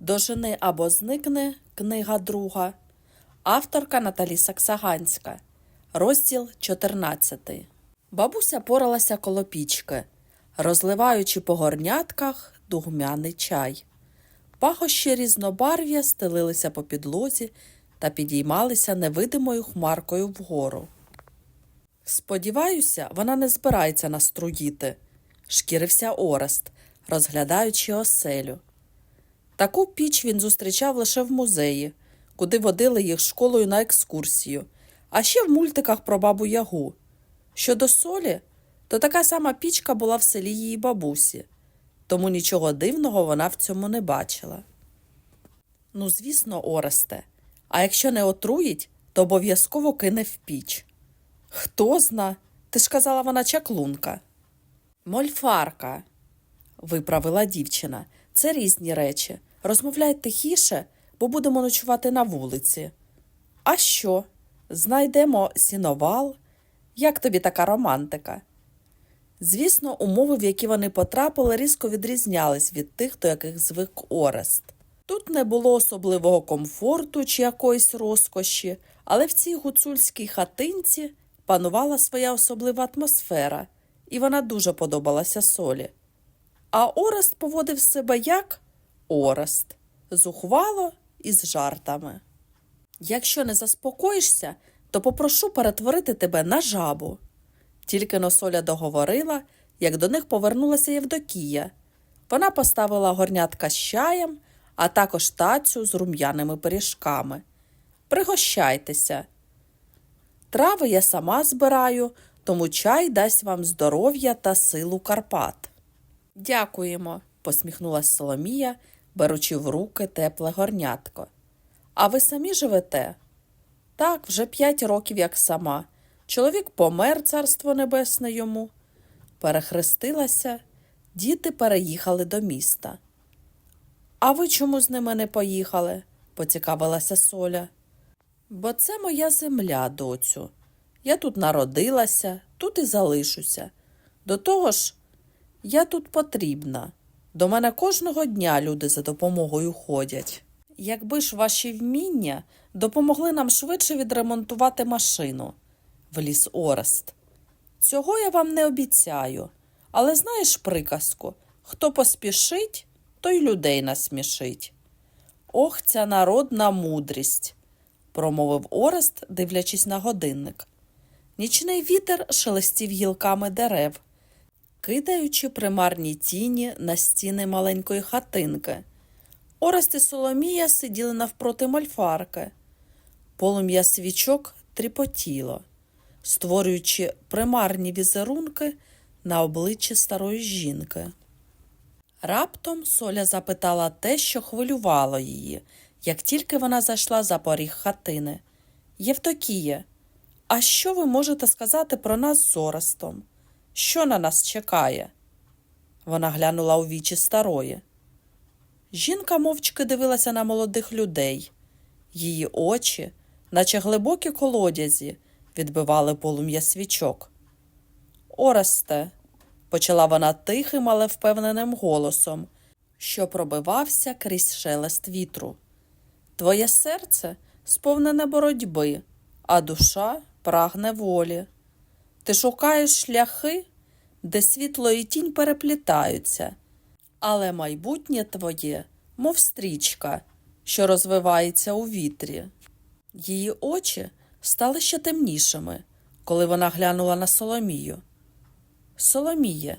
Дожени або зникне книга друга. Авторка Наталі Саксаганська. Розділ 14. Бабуся поралася коло пічки, розливаючи по горнятках дугмяний чай. Пахощі різнобарв'я стелилися по підлозі та підіймалися невидимою хмаркою вгору. Сподіваюся, вона не збирається нас труїти, шкірився Орест, розглядаючи оселю. Таку піч він зустрічав лише в музеї, куди водили їх школою на екскурсію, а ще в мультиках про бабу Ягу. Щодо солі, то така сама пічка була в селі її бабусі, тому нічого дивного вона в цьому не бачила. Ну, звісно, Оресте, а якщо не отруїть, то обов'язково кине в піч. Хто зна? Ти ж казала вона чаклунка. Мольфарка, виправила дівчина. Це різні речі. Розмовляй тихіше, бо будемо ночувати на вулиці. А що? Знайдемо сіновал? Як тобі така романтика? Звісно, умови, в які вони потрапили, різко відрізнялись від тих, до яких звик Орест. Тут не було особливого комфорту чи якоїсь розкоші, але в цій гуцульській хатинці панувала своя особлива атмосфера, і вона дуже подобалася солі. А Орест поводив себе як Орест, зухвало і з жартами. Якщо не заспокоїшся, то попрошу перетворити тебе на жабу. Тільки носоля договорила, як до них повернулася Євдокія. Вона поставила горнятка з чаєм, а також тацю з рум'яними пиріжками. Пригощайтеся. Трави я сама збираю, тому чай дасть вам здоров'я та силу Карпат. Дякуємо, посміхнулась Соломія, беручи в руки тепле горнятко. А ви самі живете? Так, вже п'ять років, як сама. Чоловік помер, царство небесне йому. Перехрестилася, діти переїхали до міста. А ви чому з ними не поїхали? поцікавилася Соля. Бо це моя земля, доцю. Я тут народилася, тут і залишуся. До того ж, я тут потрібна. До мене кожного дня люди за допомогою ходять. Якби ж ваші вміння допомогли нам швидше відремонтувати машину, вліз Орест. Цього я вам не обіцяю, але знаєш приказку хто поспішить, той людей насмішить. Ох, ця народна мудрість, промовив Орест, дивлячись на годинник. Нічний вітер шелестів гілками дерев, кидаючи примарні тіні на стіни маленької хатинки. Орест і Соломія сиділи навпроти мольфарки. Полум'я свічок тріпотіло, створюючи примарні візерунки на обличчі старої жінки. Раптом Соля запитала те, що хвилювало її, як тільки вона зайшла за поріг хатини. Євдокіє, а що ви можете сказати про нас з Орестом? Що на нас чекає? Вона глянула у вічі старої. Жінка мовчки дивилася на молодих людей. Її очі, наче глибокі колодязі, відбивали полум'я свічок. Оресте, почала вона тихим, але впевненим голосом, що пробивався крізь шелест вітру. Твоє серце сповнене боротьби, а душа прагне волі. Ти шукаєш шляхи, де світло і тінь переплітаються, але майбутнє твоє, мов стрічка, що розвивається у вітрі. Її очі стали ще темнішими, коли вона глянула на Соломію. Соломіє,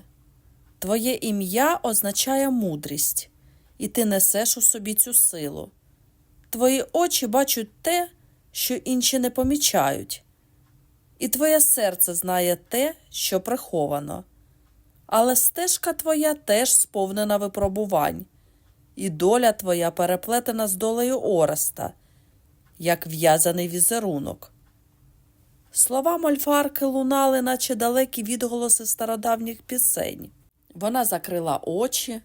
твоє ім'я означає мудрість, і ти несеш у собі цю силу. Твої очі бачать те, що інші не помічають, і твоє серце знає те, що приховано. Але стежка твоя теж сповнена випробувань, і доля твоя переплетена з долею Ореста, як в'язаний візерунок. Слова мольфарки лунали, наче далекі відголоси стародавніх пісень. Вона закрила очі,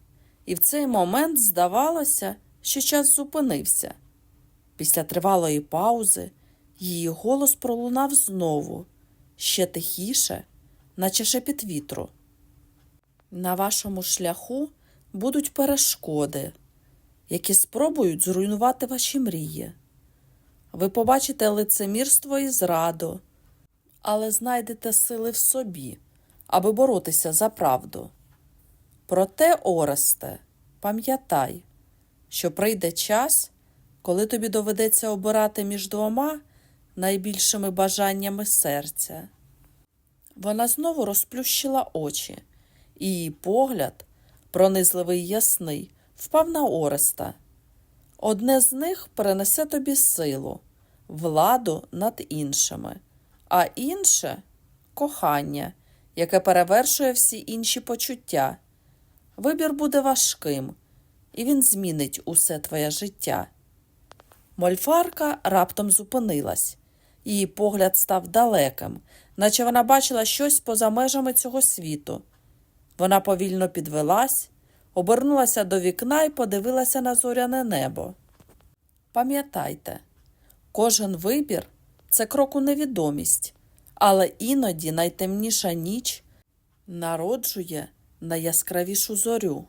і в цей момент здавалося, що час зупинився. Після тривалої паузи її голос пролунав знову, ще тихіше, наче шепіт вітру. На вашому шляху будуть перешкоди. які спробують зруйнувати ваші мрії. Ви побачите лицемірство і зраду, але знайдете сили в собі, аби боротися за правду. Проте, Оресте, пам'ятай, що прийде час, коли тобі доведеться обирати між двома найбільшими бажаннями серця. Вона знову розплющила очі, і її погляд, пронизливий ясний, впав на Ореста. Одне з них перенесе тобі силу, владу над іншими, а інше кохання, яке перевершує всі інші почуття. Вибір буде важким, і він змінить усе твоє життя. Мольфарка раптом зупинилась. Її погляд став далеким, наче вона бачила щось поза межами цього світу. Вона повільно підвелась, обернулася до вікна і подивилася на зоряне небо. Пам'ятайте, кожен вибір це крок у невідомість, але іноді найтемніша ніч народжує найяскравішу зорю.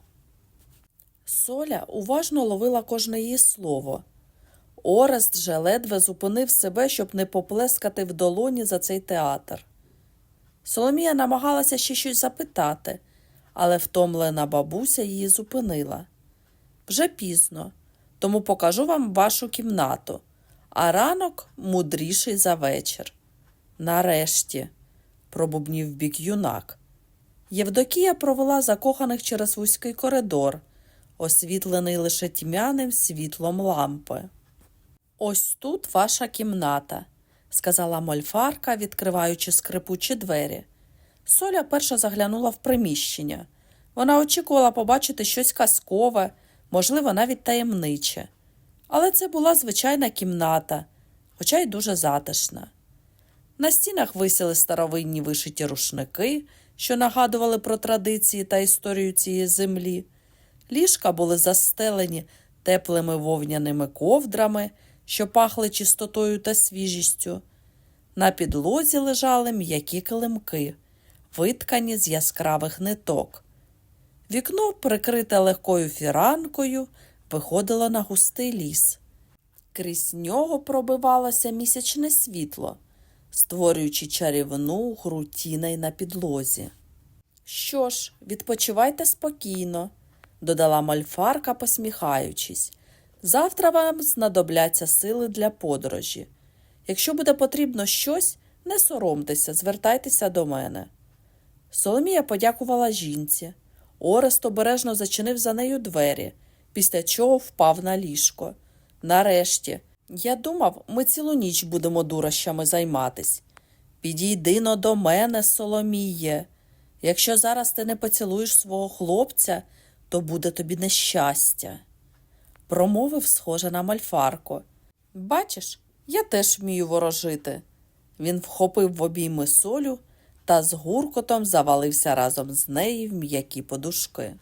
Соля уважно ловила кожне її слово. Орест же ледве зупинив себе, щоб не поплескати в долоні за цей театр. Соломія намагалася ще щось запитати, але втомлена бабуся її зупинила. Вже пізно, тому покажу вам вашу кімнату, а ранок мудріший за вечір. Нарешті, пробубнів бік юнак. Євдокія провела закоханих через вузький коридор, освітлений лише тьмяним світлом лампи. Ось тут ваша кімната, сказала мольфарка, відкриваючи скрипучі двері. Соля перша заглянула в приміщення. Вона очікувала побачити щось казкове, можливо, навіть таємниче. Але це була звичайна кімната, хоча й дуже затишна. На стінах висіли старовинні вишиті рушники, що нагадували про традиції та історію цієї землі. Ліжка були застелені теплими вовняними ковдрами, що пахли чистотою та свіжістю. На підлозі лежали м'які килимки, виткані з яскравих ниток. Вікно, прикрите легкою фіранкою, виходило на густий ліс. Крізь нього пробивалося місячне світло, створюючи чарівну гру тіней на підлозі. Що ж, відпочивайте спокійно, додала мальфарка, посміхаючись. Завтра вам знадобляться сили для подорожі. Якщо буде потрібно щось, не соромтеся, звертайтеся до мене. Соломія подякувала жінці. Орест обережно зачинив за нею двері, після чого впав на ліжко. Нарешті, я думав, ми цілу ніч будемо дурощами займатись. Підійди но до мене, Соломіє. Якщо зараз ти не поцілуєш свого хлопця, то буде тобі нещастя. Промовив схоже на мальфарко. Бачиш, я теж вмію ворожити. Він вхопив в обійми солю та з гуркотом завалився разом з нею в м'які подушки.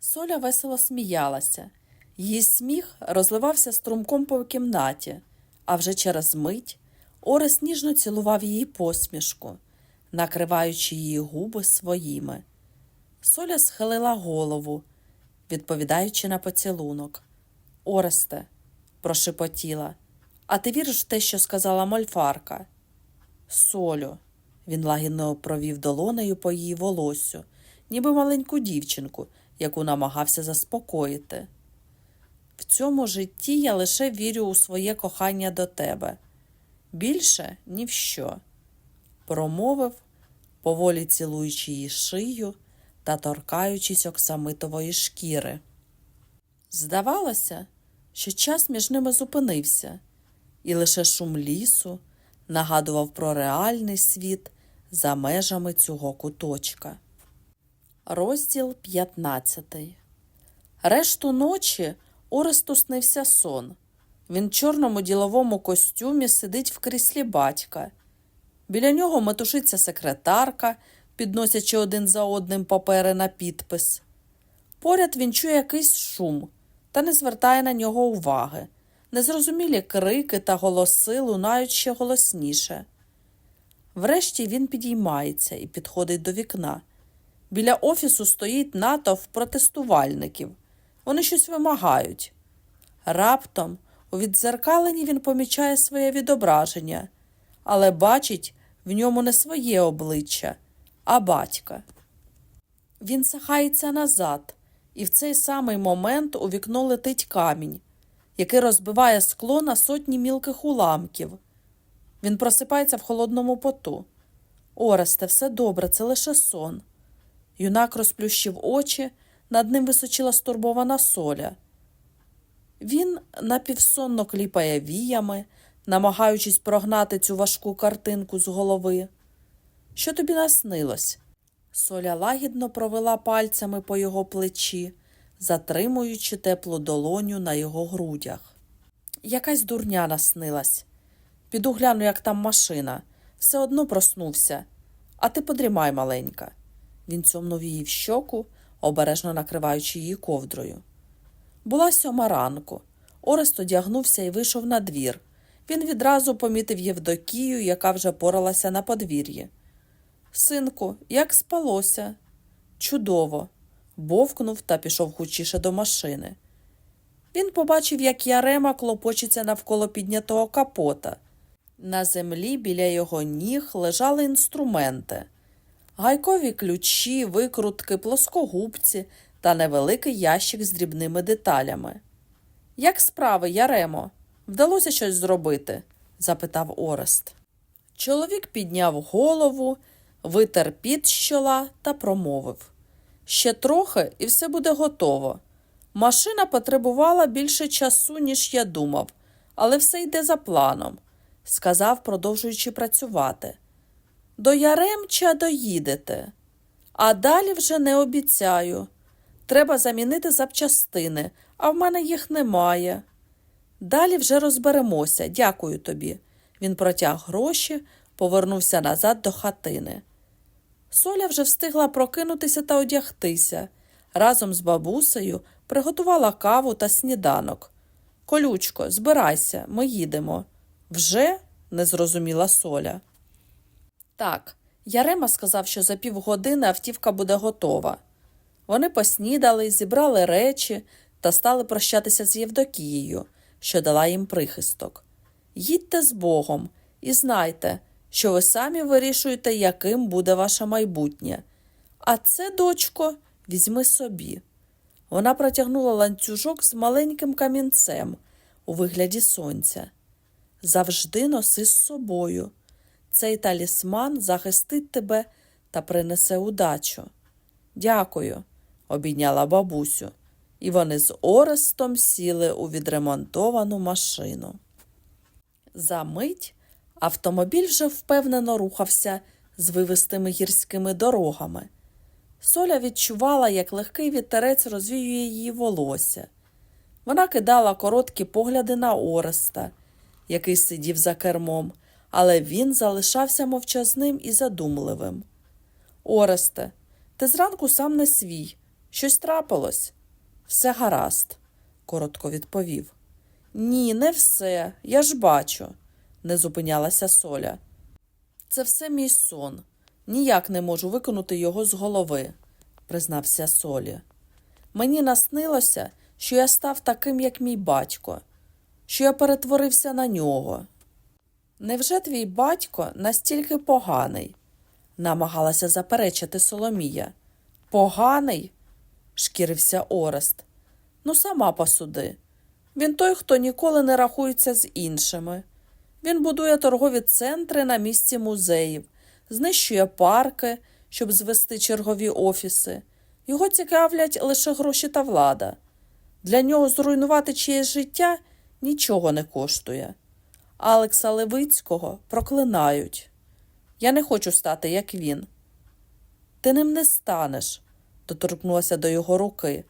Соля весело сміялася. Її сміх розливався струмком по кімнаті, а вже через мить Орес ніжно цілував її посмішку, накриваючи її губи своїми. Соля схилила голову, відповідаючи на поцілунок. Оресте, прошепотіла, а ти віриш в те, що сказала мольфарка? Солю, він лагідно провів долонею по її волосю, ніби маленьку дівчинку, яку намагався заспокоїти. В цьому житті я лише вірю у своє кохання до тебе. Більше ні в що, промовив, поволі цілуючи її шию та торкаючись оксамитової шкіри. Здавалося, що час між ними зупинився, і лише шум лісу нагадував про реальний світ за межами цього куточка. Розділ 15 Решту ночі Оресту снився сон. Він в чорному діловому костюмі сидить в кріслі батька. Біля нього метушиться секретарка, підносячи один за одним папери на підпис. Поряд він чує якийсь шум та не звертає на нього уваги. Незрозумілі крики та голоси лунають ще голосніше. Врешті він підіймається і підходить до вікна. Біля офісу стоїть натовп протестувальників. Вони щось вимагають. Раптом у віддзеркаленні він помічає своє відображення, але бачить в ньому не своє обличчя, а батька. Він сахається назад, і в цей самий момент у вікно летить камінь, який розбиває скло на сотні мілких уламків. Він просипається в холодному поту. Оресте, все добре, це лише сон. Юнак розплющив очі, над ним височила стурбована соля. Він напівсонно кліпає віями, намагаючись прогнати цю важку картинку з голови. Що тобі наснилось? Соля лагідно провела пальцями по його плечі, затримуючи теплу долоню на його грудях. Якась дурня наснилась. Піду гляну, як там машина. Все одно проснувся. А ти подрімай, маленька. Він цьомнув її в щоку, обережно накриваючи її ковдрою. Була сьома ранку. Орест одягнувся і вийшов на двір. Він відразу помітив Євдокію, яка вже поралася на подвір'ї. Синку, як спалося? Чудово. бовкнув та пішов хучіше до машини. Він побачив, як Ярема клопочеться навколо піднятого капота. На землі біля його ніг лежали інструменти гайкові ключі, викрутки, плоскогубці та невеликий ящик з дрібними деталями. Як справи, Яремо? Вдалося щось зробити? запитав Орест. Чоловік підняв голову, витер під з чола та промовив Ще трохи, і все буде готово. Машина потребувала більше часу, ніж я думав, але все йде за планом, сказав, продовжуючи працювати. До Яремча доїдете, а далі вже не обіцяю. Треба замінити запчастини, а в мене їх немає. Далі вже розберемося, дякую тобі. Він протяг гроші, повернувся назад до хатини. Соля вже встигла прокинутися та одягтися. Разом з бабусею приготувала каву та сніданок. Колючко, збирайся, ми їдемо. Вже? не зрозуміла Соля. Так, Ярема сказав, що за півгодини автівка буде готова. Вони поснідали, зібрали речі та стали прощатися з Євдокією, що дала їм прихисток. Їдьте з Богом і знайте, що ви самі вирішуєте, яким буде ваше майбутнє. А це, дочко, візьми собі. Вона протягнула ланцюжок з маленьким камінцем у вигляді сонця. Завжди носи з собою. Цей талісман захистить тебе та принесе удачу. Дякую, обійняла бабусю, і вони з Орестом сіли у відремонтовану машину. За мить автомобіль вже впевнено рухався з вивистими гірськими дорогами. Соля відчувала, як легкий вітерець розвіює її волосся. Вона кидала короткі погляди на Ореста, який сидів за кермом, але він залишався мовчазним і задумливим. Оресте, ти зранку сам не свій. Щось трапилось? Все гаразд, коротко відповів. Ні, не все. Я ж бачу, не зупинялася Соля. Це все мій сон. Ніяк не можу виконати його з голови, признався Солі. Мені наснилося, що я став таким, як мій батько, що я перетворився на нього. Невже твій батько настільки поганий? намагалася заперечити Соломія. Поганий? шкірився Орест. Ну, сама посуди. Він той, хто ніколи не рахується з іншими. Він будує торгові центри на місці музеїв, знищує парки, щоб звести чергові офіси. Його цікавлять лише гроші та влада. Для нього зруйнувати чиєсь життя нічого не коштує. Алекса Левицького проклинають. Я не хочу стати, як він. Ти ним не станеш, доторкнулася до його руки.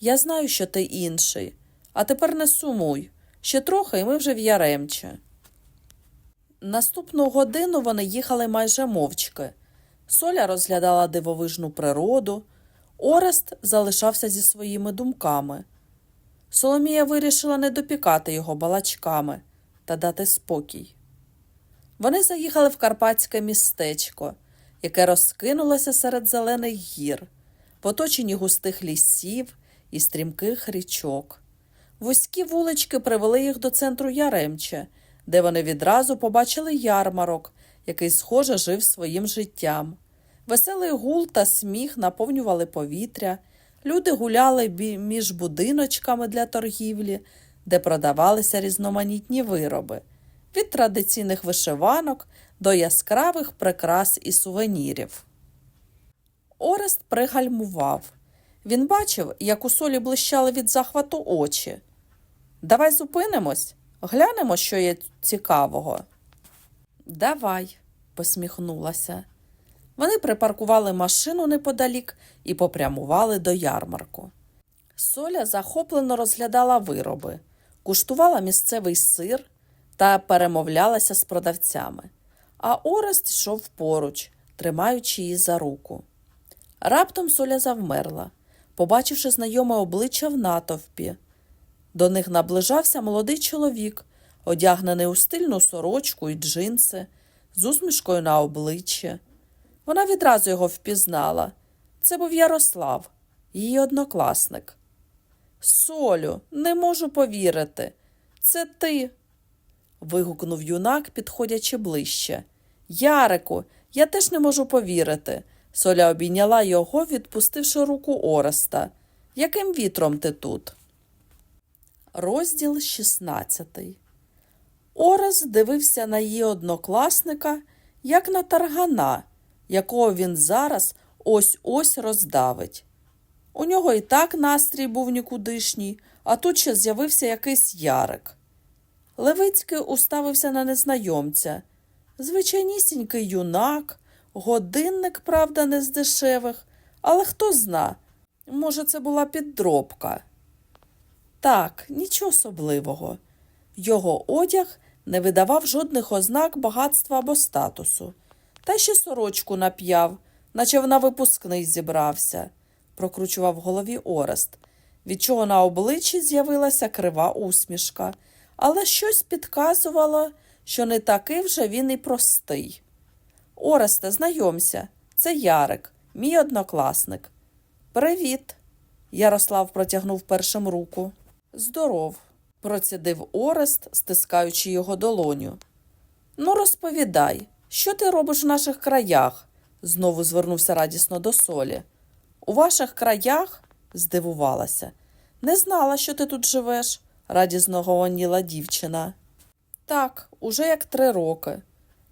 Я знаю, що ти інший, а тепер не сумуй. Ще трохи, і ми вже в Яремче. Наступну годину вони їхали майже мовчки. Соля розглядала дивовижну природу, Орест залишався зі своїми думками. Соломія вирішила не допікати його балачками та дати спокій. Вони заїхали в карпатське містечко, яке розкинулося серед зелених гір, в оточенні густих лісів і стрімких річок. Вузькі вулички привели їх до центру Яремче, де вони відразу побачили ярмарок, який, схоже, жив своїм життям. Веселий гул та сміх наповнювали повітря, люди гуляли між будиночками для торгівлі, де продавалися різноманітні вироби, від традиційних вишиванок до яскравих прикрас і сувенірів. Орест пригальмував. Він бачив, як у солі блищали від захвату очі. Давай зупинимось, глянемо, що є цікавого. Давай, посміхнулася. Вони припаркували машину неподалік і попрямували до ярмарку. Соля захоплено розглядала вироби, куштувала місцевий сир та перемовлялася з продавцями, а Орест йшов поруч, тримаючи її за руку. Раптом Соля завмерла, побачивши знайоме обличчя в натовпі. До них наближався молодий чоловік, одягнений у стильну сорочку і джинси, з усмішкою на обличчі. Вона відразу його впізнала. Це був Ярослав, її однокласник. Солю, не можу повірити. Це ти. вигукнув юнак, підходячи ближче. Ярику, я теж не можу повірити. Соля обійняла його, відпустивши руку Ореста. Яким вітром ти тут? Розділ 16 Орест дивився на її однокласника, як на таргана, якого він зараз ось-ось роздавить. У нього і так настрій був нікудишній, а тут ще з'явився якийсь ярик. Левицький уставився на незнайомця. Звичайнісінький юнак, годинник, правда, не з дешевих, але хто зна, може, це була підробка. Так, нічого особливого. Його одяг не видавав жодних ознак багатства або статусу. Та ще сорочку нап'яв, наче вона випускний зібрався, прокручував в голові Орест, від чого на обличчі з'явилася крива усмішка, але щось підказувало, що не такий вже він і простий. Оресте, знайомся, це Ярик, мій однокласник. Привіт. Ярослав протягнув першим руку. Здоров, процідив Орест, стискаючи його долоню. Ну, розповідай, що ти робиш в наших краях? знову звернувся радісно до солі. У ваших краях? здивувалася. Не знала, що ти тут живеш, радісно гомоніла дівчина. Так, уже як три роки.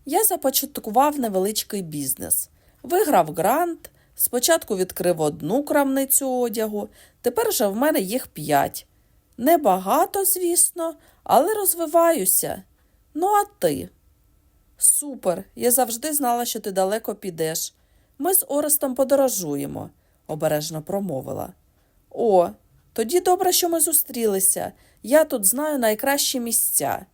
Я започаткував невеличкий бізнес. Виграв грант, спочатку відкрив одну крамницю одягу, тепер же в мене їх п'ять. Небагато, звісно, але розвиваюся. Ну, а ти? Супер. Я завжди знала, що ти далеко підеш. Ми з Орестом подорожуємо, обережно промовила. О, тоді добре, що ми зустрілися. Я тут знаю найкращі місця.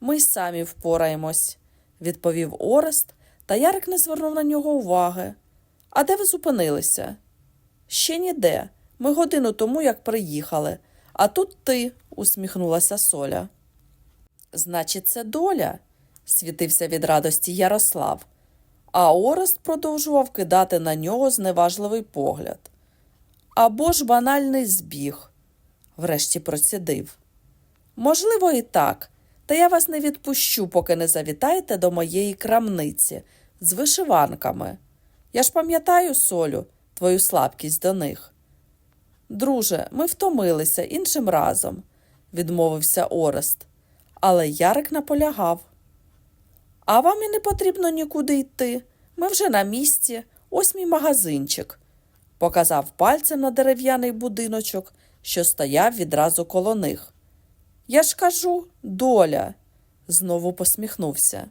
Ми самі впораємось, відповів Орест, та Ярик не звернув на нього уваги. А де ви зупинилися? Ще ніде. Ми годину тому як приїхали, а тут ти, усміхнулася Соля. Значить, це доля, світився від радості Ярослав, а Орест продовжував кидати на нього зневажливий погляд. Або ж банальний збіг, врешті процідив. Можливо, і так, та я вас не відпущу, поки не завітаєте до моєї крамниці з вишиванками. Я ж пам'ятаю, Солю, твою слабкість до них. Друже, ми втомилися іншим разом, відмовився Орест, але Ярик наполягав. А вам і не потрібно нікуди йти. Ми вже на місці, ось мій магазинчик, показав пальцем на дерев'яний будиночок, що стояв відразу коло них. Я ж кажу, доля, знову посміхнувся.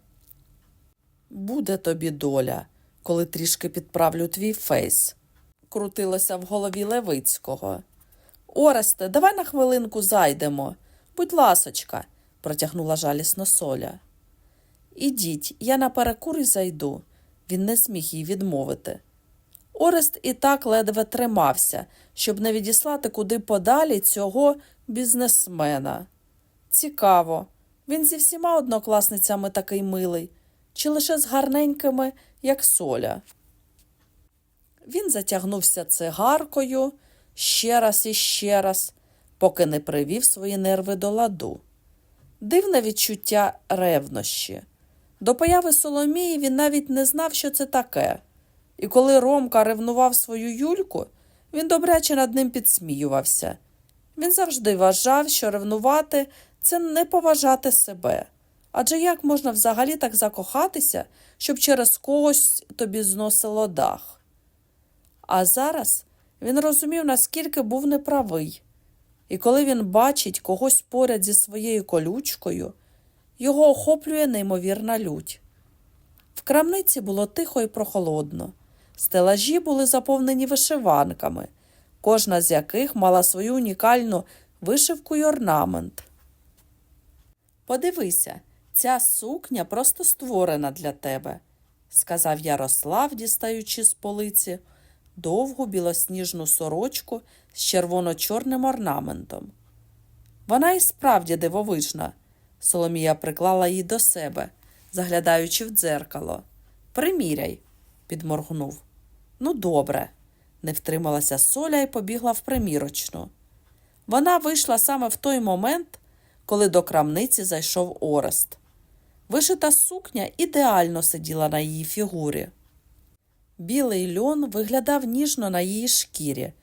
Буде тобі доля, коли трішки підправлю твій фейс, крутилося в голові Левицького. Оресте, давай на хвилинку зайдемо. Будь ласочка, протягнула жалісно Соля. Ідіть, я на перекур і зайду. Він не зміг їй відмовити. Орест і так ледве тримався, щоб не відіслати куди подалі цього бізнесмена. Цікаво, він зі всіма однокласницями такий милий, чи лише з гарненькими, як соля. Він затягнувся цигаркою ще раз і ще раз, поки не привів свої нерви до ладу. Дивне відчуття ревнощі. До появи Соломії він навіть не знав, що це таке. І коли Ромка ревнував свою Юльку, він добряче над ним підсміювався. Він завжди вважав, що ревнувати це не поважати себе. Адже як можна взагалі так закохатися, щоб через когось тобі зносило дах? А зараз він розумів, наскільки був неправий. І коли він бачить когось поряд зі своєю колючкою, його охоплює неймовірна лють. В крамниці було тихо і прохолодно. Стелажі були заповнені вишиванками, кожна з яких мала свою унікальну вишивку й орнамент. Подивися, ця сукня просто створена для тебе, сказав Ярослав, дістаючи з полиці довгу білосніжну сорочку з червоно-чорним орнаментом. Вона і справді дивовижна. Соломія приклала її до себе, заглядаючи в дзеркало. Приміряй, підморгнув. Ну, добре, не втрималася Соля і побігла в примірочну. Вона вийшла саме в той момент, коли до крамниці зайшов Орест. Вишита сукня ідеально сиділа на її фігурі. Білий льон виглядав ніжно на її шкірі,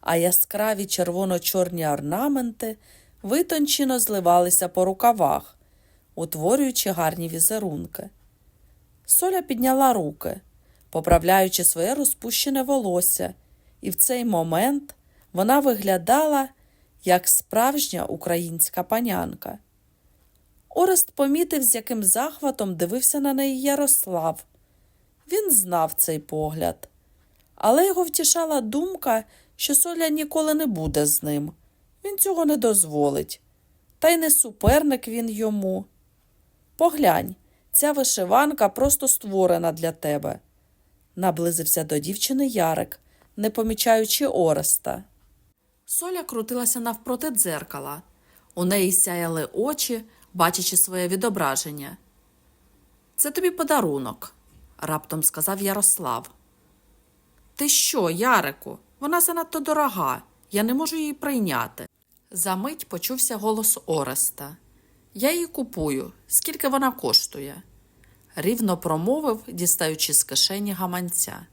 а яскраві червоно-чорні орнаменти витончено зливалися по рукавах, утворюючи гарні візерунки. Соля підняла руки, поправляючи своє розпущене волосся, і в цей момент вона виглядала як справжня українська панянка. Орест помітив, з яким захватом дивився на неї Ярослав. Він знав цей погляд, але його втішала думка, що Соля ніколи не буде з ним. Він цього не дозволить. Та й не суперник він йому. Поглянь, ця вишиванка просто створена для тебе. Наблизився до дівчини Ярик, не помічаючи Ореста. Соля крутилася навпроти дзеркала. У неї сяяли очі, бачачи своє відображення. Це тобі подарунок, раптом сказав Ярослав. Ти що, Ярику? Вона занадто дорога. Я не можу її прийняти. Замить почувся голос Ореста. Я її купую. Скільки вона коштує? рівно промовив, дістаючи з кишені гаманця.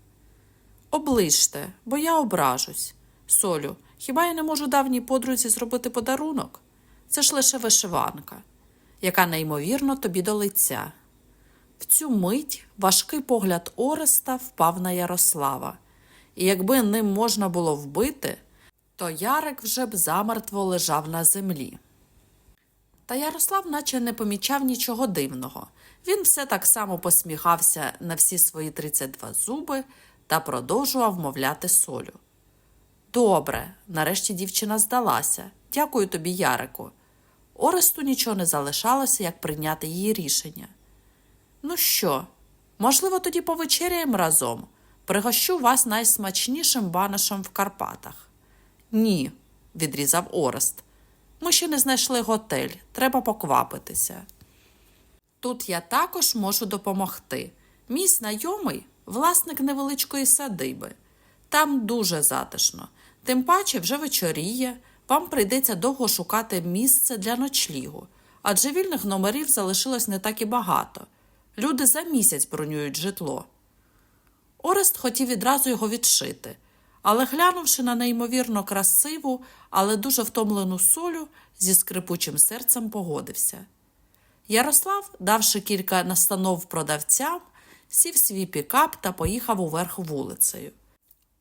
Оближте, бо я ображусь. Солю, хіба я не можу давній подрузі зробити подарунок? Це ж лише вишиванка, яка неймовірно тобі до лиця. В цю мить важкий погляд Ореста впав на Ярослава, і якби ним можна було вбити, то Ярик вже б замертво лежав на землі. Та Ярослав наче не помічав нічого дивного. Він все так само посміхався на всі свої 32 зуби та продовжував мовляти солю. Добре, нарешті дівчина здалася. Дякую тобі, Ярику. Оресту нічого не залишалося, як прийняти її рішення. Ну що, можливо, тоді повечеряємо разом. Пригощу вас найсмачнішим банашем в Карпатах. Ні, відрізав Орест. Ми ще не знайшли готель, треба поквапитися. Тут я також можу допомогти. Мій знайомий власник невеличкої садиби. Там дуже затишно. Тим паче вже вечоріє, вам прийдеться довго шукати місце для ночлігу, адже вільних номерів залишилось не так і багато. Люди за місяць бронюють житло. Орест хотів відразу його відшити, але глянувши на неймовірно красиву, але дуже втомлену солю, зі скрипучим серцем погодився. Ярослав, давши кілька настанов продавцям, сів свій пікап та поїхав уверх вулицею.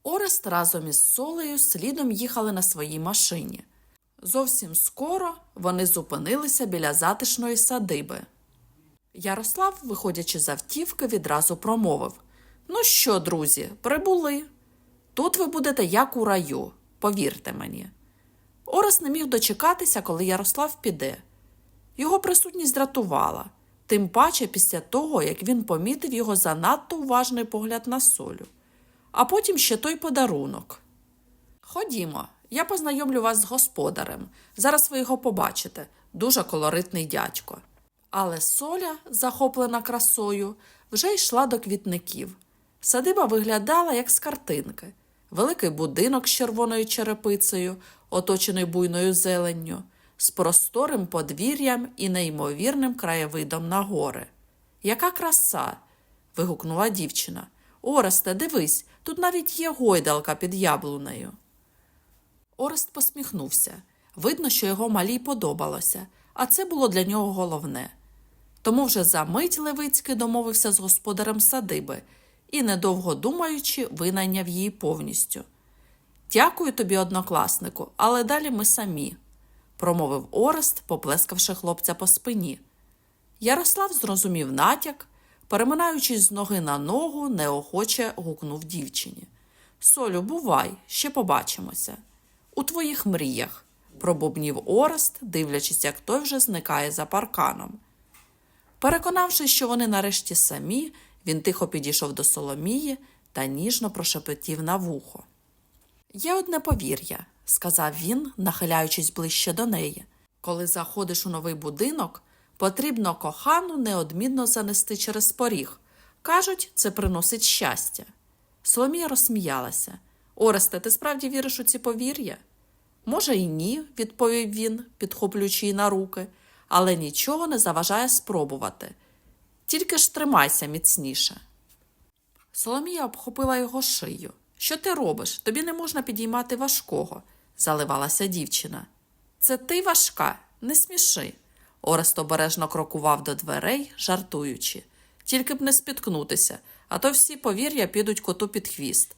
Орест разом із Солею слідом їхали на своїй машині. Зовсім скоро вони зупинилися біля затишної садиби. Ярослав, виходячи з автівки, відразу промовив Ну що, друзі, прибули. Тут ви будете як у раю, повірте мені. Орес не міг дочекатися, коли Ярослав піде. Його присутність дратувала, тим паче після того, як він помітив його занадто уважний погляд на солю, а потім ще той подарунок. Ходімо, я познайомлю вас з господарем. Зараз ви його побачите дуже колоритний дядько. Але соля, захоплена красою, вже йшла до квітників. Садиба виглядала як з картинки. Великий будинок з червоною черепицею, оточений буйною зеленню, з просторим подвір'ям і неймовірним краєвидом на гори. Яка краса. вигукнула дівчина. Оресте, дивись, тут навіть є гойдалка під яблунею. Орест посміхнувся. Видно, що його малій подобалося, а це було для нього головне. Тому вже за мить Левицький домовився з господарем садиби і, недовго думаючи, винайняв її повністю. Дякую тобі, однокласнику, але далі ми самі, промовив Орест, поплескавши хлопця по спині. Ярослав зрозумів натяк, переминаючись з ноги на ногу, неохоче гукнув дівчині. Солю, бувай, ще побачимося. У твоїх мріях, пробубнів Орест, дивлячись, як той вже зникає за парканом. Переконавшись, що вони нарешті самі, він тихо підійшов до Соломії та ніжно прошепотів на вухо. Є одне повір'я, сказав він, нахиляючись ближче до неї. Коли заходиш у новий будинок, потрібно кохану неодмінно занести через поріг. Кажуть, це приносить щастя. Соломія розсміялася. Оресте, ти справді віриш у ці повір'я? Може, і ні, відповів він, підхоплюючи її на руки, але нічого не заважає спробувати. Тільки ж тримайся міцніше. Соломія обхопила його шию. Що ти робиш? Тобі не можна підіймати важкого, заливалася дівчина. Це ти важка, не сміши. Орест обережно крокував до дверей, жартуючи. Тільки б не спіткнутися, а то всі повір'я підуть коту під хвіст.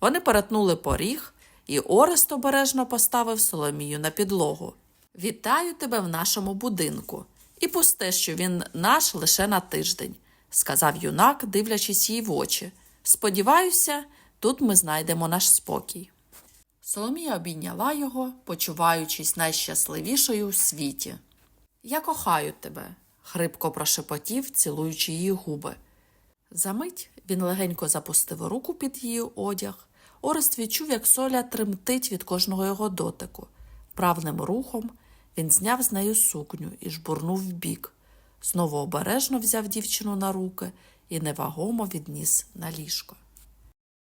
Вони перетнули поріг, і Орест обережно поставив Соломію на підлогу. Вітаю тебе в нашому будинку. І пусте, що він наш лише на тиждень, сказав юнак, дивлячись їй в очі. Сподіваюся, тут ми знайдемо наш спокій. Соломія обійняла його, почуваючись найщасливішою у світі. Я кохаю тебе, хрипко прошепотів, цілуючи її губи. Замить він легенько запустив руку під її одяг. Орест відчув, як соля тремтить від кожного його дотику. Правним рухом він зняв з неї сукню і жбурнув вбік. Знову обережно взяв дівчину на руки і невагомо відніс на ліжко.